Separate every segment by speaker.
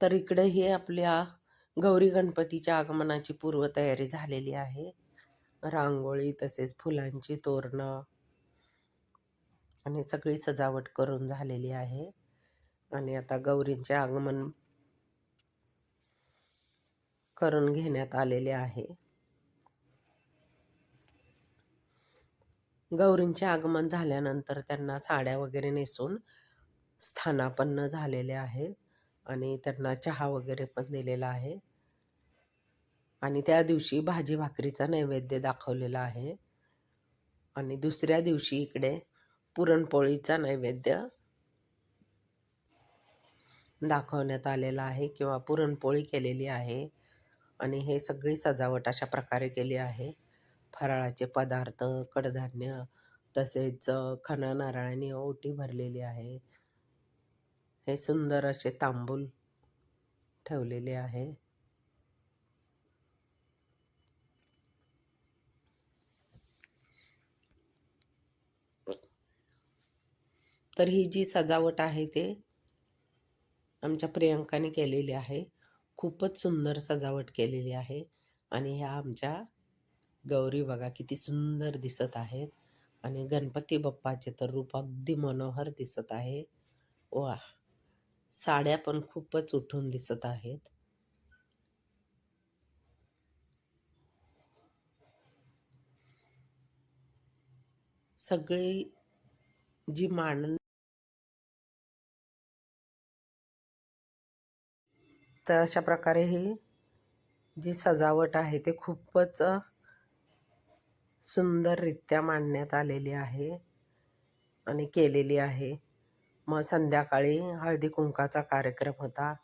Speaker 1: तर इकडे हे आपल्या गौरी गणपतीच्या आगमनाची पूर्वतयारी झालेली आहे. रांगोळी तसेच फुलांची तोरणं आणि सगळी सजावट करून झालेली आहे. आणि आता गौरींचे आगमन करून घेण्यात आलेले आहे. गौरींचे आगमन झाल्यानंतर त्यांना साड्या वगैरे नेसून स्थानापन्न झालेले आहेत. आणि त्यांना चहा वगैरे पण दिलेला आहे. आणि त्या दिवशी भाजी भाकरीचा नैवेद्य दाखवलेला आहे. आणि दुसऱ्या दिवशी इकडे पुरणपोळीचा नैवेद्य दाखवण्यात आलेला आहे किंवा पुरणपोळी केलेली आहे. आणि हे सगळी सजावट अशा प्रकारे केली आहे. फराळाचे पदार्थ कडधान्य तसेच खणा नारळाने ओटी भरलेली आहे. हे सुंदर असे तांबूल ठेवलेले आहे. तर ही जी सजावट आहे ते आमच्या प्रियंकाने केलेली आहे. खूपच सुंदर सजावट केलेली आहे आणि ह्या आमच्या गौरी बघा किती सुंदर दिसत आहेत. आणि गणपती बाप्पाचे तर रूप अगदी मनोहर दिसत आहे. वा साड्या पण खूपच उठून दिसत आहेत. सगळी जी मांड तर अशा प्रकारे ही जी सजावट आहे ते खूपच सुंदररित्या मांडण्यात आलेली आहे आणि केलेली आहे. मग संध्याकाळी हळदी कुंकाचा कार्यक्रम होता.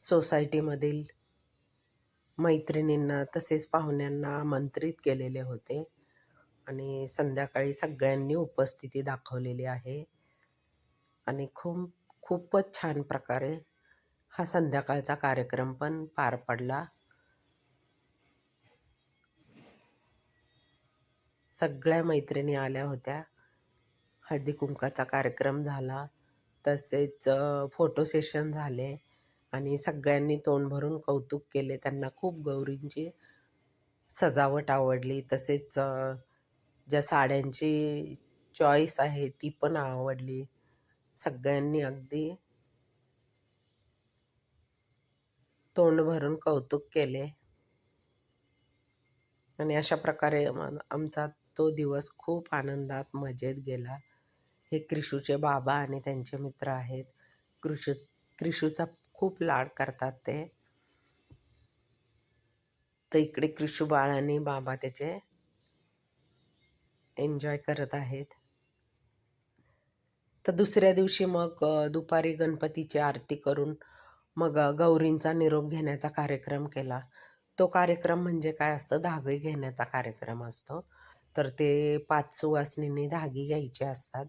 Speaker 1: सोसायटीमधील मैत्रिणींना तसेच पाहुण्यांना आमंत्रित केलेले होते आणि संध्याकाळी सगळ्यांनी उपस्थिती दाखवलेली आहे. आणि खूप खूपच छान प्रकारे हा संध्याकाळचा कार्यक्रम पण पार पडला. सगळ्या मैत्रिणी आल्या होत्या. हळदी कुंकाचा कार्यक्रम झाला. तसेच फोटो सेशन झाले आणि सगळ्यांनी तोंड भरून कौतुक केले. त्यांना खूप गौरींची सजावट आवडली. तसेच ज्या साड्यांची चॉईस आहे ती पण आवडली. सगळ्यांनी अगदी तोंड भरून कौतुक केले. आणि अशा प्रकारे आमचा तो दिवस खूप आनंदात मजेत गेला. हे क्रिशूचे बाबा आणि त्यांचे मित्र आहेत. क्रिशू क्रिशूचा खूप लाड करतात ते. तर इकडे क्रिशू बाळ आणि बाबा त्याचे एन्जॉय करत आहेत. तर दुसऱ्या दिवशी मग दुपारी गणपतीची आरती करून मग गौरींचा निरोप घेण्याचा कार्यक्रम केला. तो कार्यक्रम म्हणजे काय असतं? धागे घेण्याचा कार्यक्रम असतो. तर ते पाच सुवासनीने धागे घ्यायचे असतात.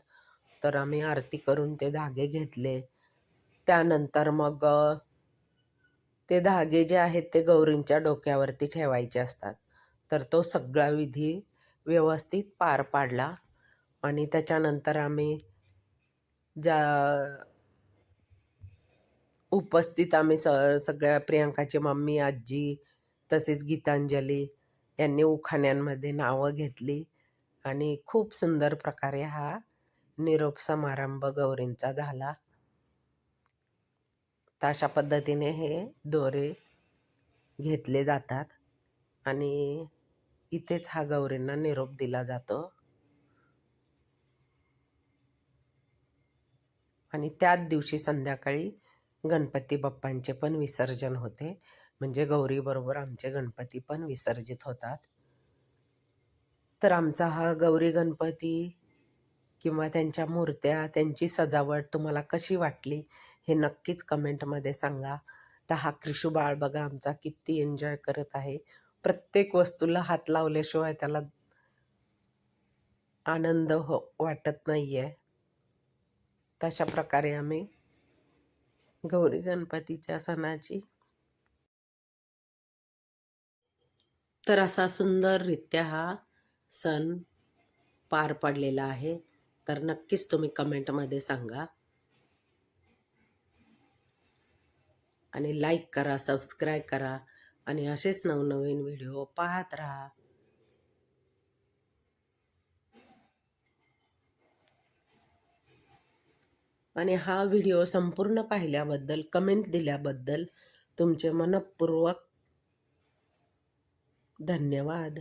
Speaker 1: तर आम्ही आरती करून ते धागे घेतले. त्यानंतर मग ते धागे जे आहेत ते गौरींच्या डोक्यावरती ठेवायचे असतात. तर तो सगळा विधी व्यवस्थित पार पाडला आणि त्याच्यानंतर आम्ही ज्या उपस्थित आम्ही स सगळ्या प्रियांकाची मम्मी आजी तसेच गीतांजली यांनी उखाण्यांमध्ये नावं घेतली आणि खूप सुंदर प्रकारे हा निरोप समारंभ गौरींचा झाला. तर अशा पद्धतीने हे दोरे घेतले जातात आणि इथेच हा गौरींना निरोप दिला जातो. आणि त्याच दिवशी संध्याकाळी गणपती बाप्पांचे पण विसर्जन होते. म्हणजे गौरीबरोबर आमचे गणपती पण विसर्जित होतात. तर आमचा हा गौरी गणपती किंवा त्यांच्या मूर्त्या त्यांची सजावट तुम्हाला कशी वाटली हे नक्कीच कमेंटमध्ये सांगा. तर हा क्रिशू बाळ बघा आमचा किती एन्जॉय करत आहे. प्रत्येक वस्तूला हात लावल्याशिवाय त्याला आनंद हो वाटत नाही आहे तशा प्रकारे आम्ही गौरी गणपतीच्या सणाची तर असा सुंदररित्या हा सण पार पडलेला आहे. तर नक्कीच तुम्ही कमेंटमध्ये सांगा. आणि लाईक करा सबस्क्राईब करा आणि असेच नवनवीन व्हिडिओ पाहत राहा. आणि हा व्हिडिओ संपूर्ण पाहिल्याबद्दल कमेंट दिल्याबद्दल तुमचे मनपूर्वक धन्यवाद.